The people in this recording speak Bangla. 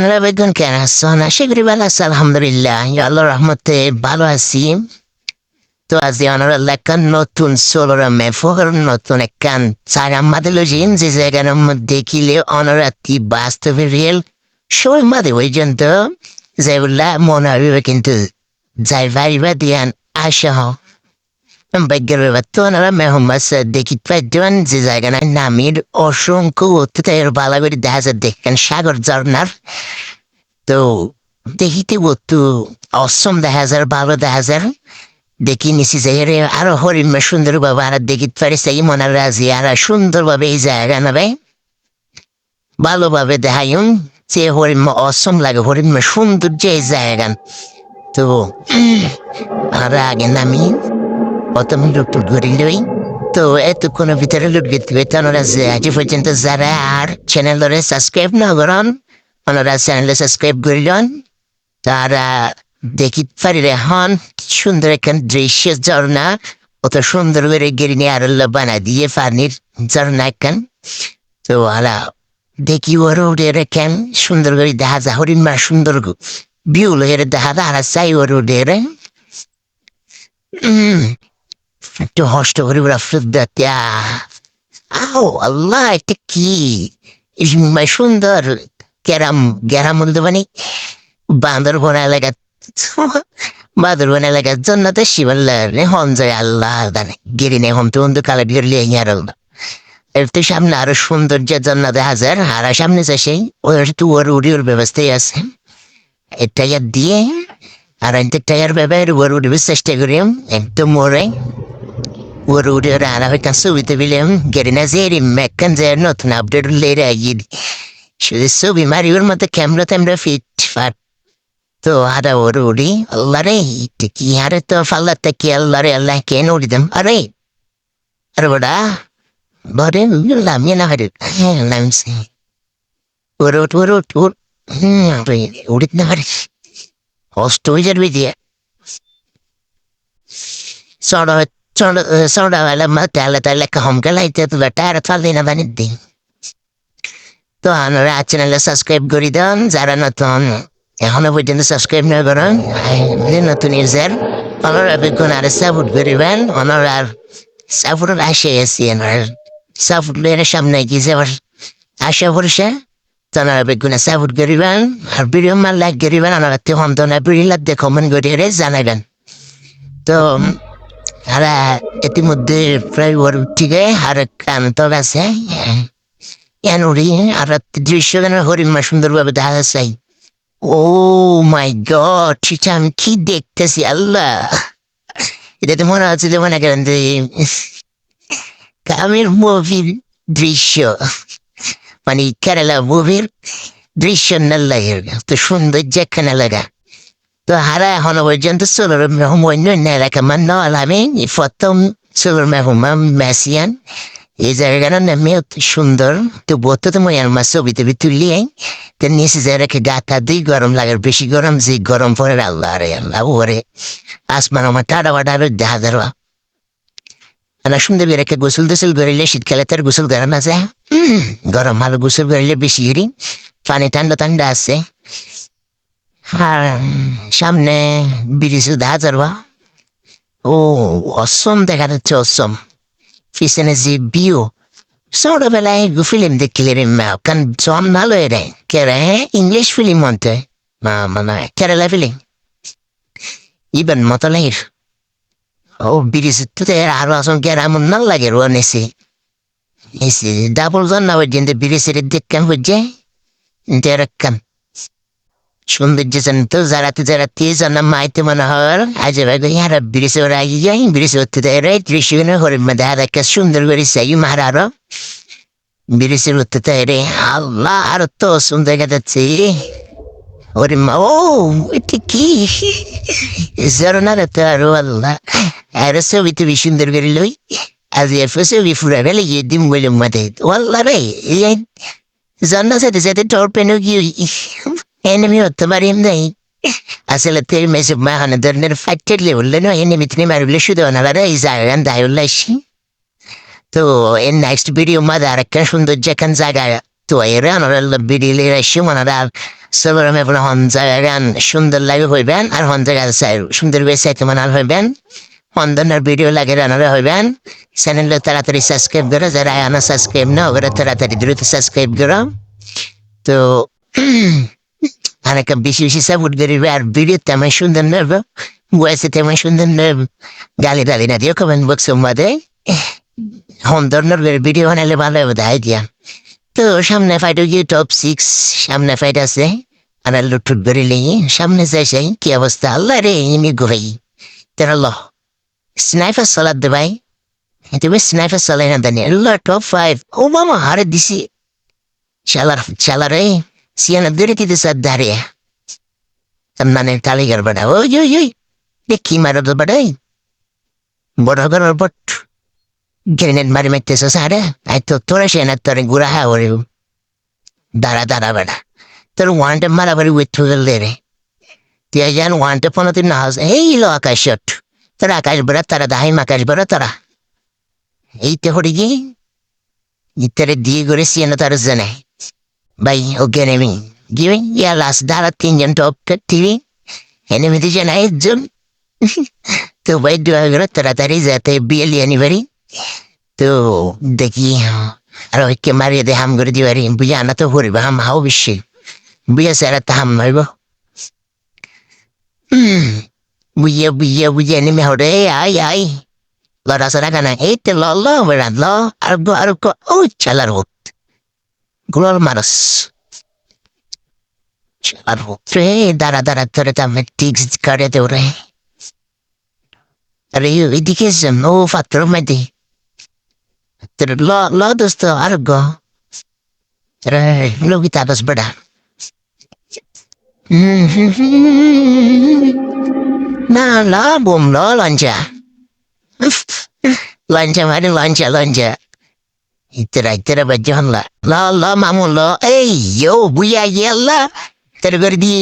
অনারা বেগুন কেন আসছেন আশা করি ভালো আছে, আলহামদুলিল্লাহ। আল্লাহ রহমতে ভালো আছি। তো আজ লেখান নতুন সোলর মেফর নতুন একখান চার আমাদের লোজিন যে জায়গার মধ্যে কিলে অনারাতি বাস্তবে রিয়েল সবাই মাদে ওই জন্য যেগুলা মনে হবে কিন্তু যাই ভাইবা দিয়ান আশা Vatona Mehumas দেখি পাইজন যে জায়গা নামের অসংখ্য অত্যুতের বালাবের দেখা দেখেন সাগর ঝর্নার তো দেখিতে অত্যু অসম দেখা যায় ভালো দেখা যায় দেখি নিছি যে এর আরও হরিণ সুন্দর ভাবে আর দেখিতে পারি সেই মনার রাজি আর সুন্দর ভাবে এই জায়গা নেবে ভালোভাবে দেখাইন যে হরিণ অসম লাগে হরিণ সুন্দর যে জায়গা তো আর আগে নামি প্রথম লুট ঘুরিলই তো এতক্ষণের ভিতরে লুট গেতে ওনারা যে আজ পর্যন্ত যারা আর চ্যানেলরে সাবস্ক্রাইব না করেন ওনারা চ্যানেলে সাবস্ক্রাইব করিলেন তারা দেখি পারি হন সুন্দর একখান দৃশ্য ঝর্ণা অত সুন্দর করে গিরিনি আর বানা দিয়ে পানির ঝর্ণা একখান তো আলা দেখি ওর উঠে রেখেন সুন্দর করে দেখা যা হরিণ মা সুন্দর ভিউ লহের দেখা যা আর চাই ওর উঠে রে একটু হষ্ট করে ওরা ফেরত আও, আল্লাহ, এটা কি? সুন্দর ক্যারাম গ্যারাম মানে বান্দরবন এলাকা বান্দরবন এলাকার জন্য তো শিবাল্লার হন যায় আল্লাহ জানে গিরি নে হম তো অন্ধ কালে গিরলি আর। এর তো সামনে আরও সৌন্দর্য জন্য যায় আর সামনে যে সেই। ওর একটু ওর উড়িওর ব্যবস্থাই আছে। দিয়ে, আর একটা টায়ার ব্যবহার ওর উড়বে চেষ্টা করি, একদম মোড়ে ஒரு ஒரு அளவை கசுவித்து விளையும் கெரினா சரி மெக்கன் சேர் নতুন আপডেট লেরে আগিয়ে শুধু ছবি মারি ওর মধ্যে ক্যামেরা ট্যামেরা ফিট ফাট তো আরে ওর উড়ি আল্লাহ রে কি আরে তো ফাল্লাতে কি আল্লাহ রে আল্লাহ কেন উড়ি দেম আরে আরে বড়া বরে লামিয়ে না হারে হ্যাঁ নামছে ওর ওট ওর ওট ওর হুম উড়িত না হারে কষ্ট হয়ে যাবে দিয়ে সড় তেলে তেলে কমকে লাইতে তো বেটার ফালি না বানিয়ে দিন তো আপনারা চ্যানেলে সাবস্ক্রাইব করে দেন যারা নতুন এখনও পর্যন্ত সাবস্ক্রাইব না করেন নতুন ইউজার ওনারা বেগুন আর সাপোর্ট করিবেন ওনারা সাপোর্ট আসে এসি এনার সাপোর্ট এর সামনে গিয়ে আবার আশা করছে তোনারা বেগুনে সাপোর্ট করিবেন আর ভিডিও মার লাইক করিবেন ওনারা তখন তো না ভিডিও লাগতে কমেন্ট করিয়ে জানাবেন তো আর ইতিমধ্যে প্রায় ওর থেকে আর কান্ত আছে। এনুরি আর দৃশ্য যেন হরিণমা সুন্দরভাবে দেখা যাচ্ছে। ও মাই গড সেটা আমি কি দেখতেছি? আল্লাহ! এটা তো মনে হচ্ছে যে মনে করেন যে কামের মুভির দৃশ্য। মানে কেরালা মুভির দৃশ্য না লাগে। তো সৌন্দর্য একখানে লাগা? হারা এখনও পর্যন্ত সোলার মেহমান এলাকা মান আমি। প্রথম সোলার মেহমান মেসিয়ান এই জায়গাটা নামে অতি সুন্দর। তো বলতে তো মই আমার ছবি টবি তুললি তো নিচে যে রেখে গাটা দুই গরম লাগে, বেশি গরম যে গরম পরে আল্লাহ রে, আল্লাহ ওরে আসমান আমার টাটা বাটা দেখা দেওয়া আর সুন্দর রেখে গোসল টোসল করিলে শীতকালে তার গোসল করে না যায়। গরম ভালো গোসল করিলে বেশি পানি ঠান্ডা ঠান্ডা আছে। আর সামনে ব্রিজে দেখা যাবা ও, অসম দেখা যাচ্ছে, অসম। পিছনে যে বিউ ছোটবেলায় ফিল্ম দেখলে রে কান জম ভালো রে। কেরে ইংলিশ ফিল্ম মনতে মানে কেরালা ফিল্ম ইবেন মতো লাগে। ও ব্রিজ তো আরও আসন কেরামন না লাগে রো, নেছে। ডাবল জন না ওই দিন ব্রিজের দেখকান হচ্ছে দেখান সৌন্দর্য তো যারাতে যারাতে জানা মাইতে মনে হয় আজ ভাই ইয়ার ব্রিজ ওরা আগে যাই ব্রিজ হতে দেয়। দৃশ্য হরিণ মধ্যে আর একটা সুন্দর করে চাই মার আরও। ব্রিজের হতে দেয় রে, আল্লাহ, আর তো সুন্দর কাটাচ্ছে ওরে মা, ও, এটা কি? জরনার তো আরও আল্লাহ। আর ছবি তুমি সুন্দর করে লই। আজ এরপর ছবি ফুরা ফেলে গিয়ে দিম বলে মাথায় আল্লাহ রে জান্না সাথে সাথে টর পেনও গিয়ে পারি নাই আসলে তেল মেসে মাহানে ধরনের ফাইটেলে বললে না enemy তিনি মারলে শুধু ওনারা এই জায়গান দায়ুল্লাসি তো এর নেক্সট ভিডিও মাঝে আরেকটা সুন্দর যেখান জায়গায় তো এরা ওনারা ভিডিও এসে ওনারা সবরমে বলে হন জায়গান সুন্দর লাগে হইবেন আর হন জায়গা সুন্দর বেশ মানাল হইবেন হন্দনের ভিডিও লাগে রানারে হইবেন চ্যানেলে তাড়াতাড়ি সাবস্ক্রাইব করো যারা আনা সাবস্ক্রাইব না ওরা তাড়াতাড়ি দ্রুত সাবস্ক্রাইব করো তো অনেক বেশি বেশি সাপোর্ট আর ভিডিও তেমন সুন্দর নেব বয়সে তেমন সুন্দর নেব গালি টালি না দিও কমেন্ট বক্সের মধ্যে হন্দনের ভিডিও বানালে ভালো হবে তাই দিয়া তো সামনে ফাইট গিয়ে টপ সিক্স সামনে ফাইট আছে আর লুটুট করে লিয়ে সামনে যাই যাই কি অবস্থা আল্লাহ রে ইনি ঘুরাই তেরো ল স্নাইফার চালাত দে ভাই তুমি স্নাইফার চালাই না জানি আল্লাহ টপ ফাইভ ও মামা হারে দিছি চালার চালার এই সিয়ানা দূরে কি দিছে দাঁড়িয়ে মানে তালিকার বেড়া ওই ওই ওই দেখি মারো তো বেড়াই বড় করার বট গ্রেনেড মারি মারতেছ সারে আই তো তোরা সে না তোর গুড়া হা ওরে দাঁড়া দাঁড়া বেড়া তোর ওয়ানটা মারামারি উইথ হয়ে রে তুই জান ওয়ানটা পনেরো তিন হাউস এই লো আকাশ শট তোরা আকাশ বেড়া তারা দাহিম আকাশ বেড়া তারা এই তো হরি গিয়ে ইতারে দিয়ে করে সিয়ানো তার ভাই ওকে নেমি গিয়ে ইয়া লাস্ট দাঁড়া তিনজন টপ টিভি এনেমিতে জানা একজন তো ভাই দোয়া করে তাড়াতাড়ি যাতে বিয়েলি আনিবারি তো দেখি আর ওইকে মারিয়ে দে হাম করে দিবারি বুঝে আনা তো হরিব হাম হাও বেশি বুঝে স্যার তা হাম মারিব বুঝিয়ে বুঝিয়ে বুঝিয়ে নেমে হরে আই আই লড়া সরা গানা এই তো ল ল বেড়া ল আর আর ও চালার হোক গুলার মারস চালার হোক রে দাঁড়া দাঁড়া ধরে তো আমি টিক্স করে দেও রে আরে এদিকে ও ফাত্র মেদি Pero lo, lo dosto algo. Pero lo quitados, ¿verdad? না লা বুম ল লঞ্চা লঞ্চা মানে লঞ্চা লঞ্চা ইতরা ইতরা বাজ্য হনলা ল ল মামু ল এই ইয়ো বুয়া ইয়েলা তোর করে দিয়ে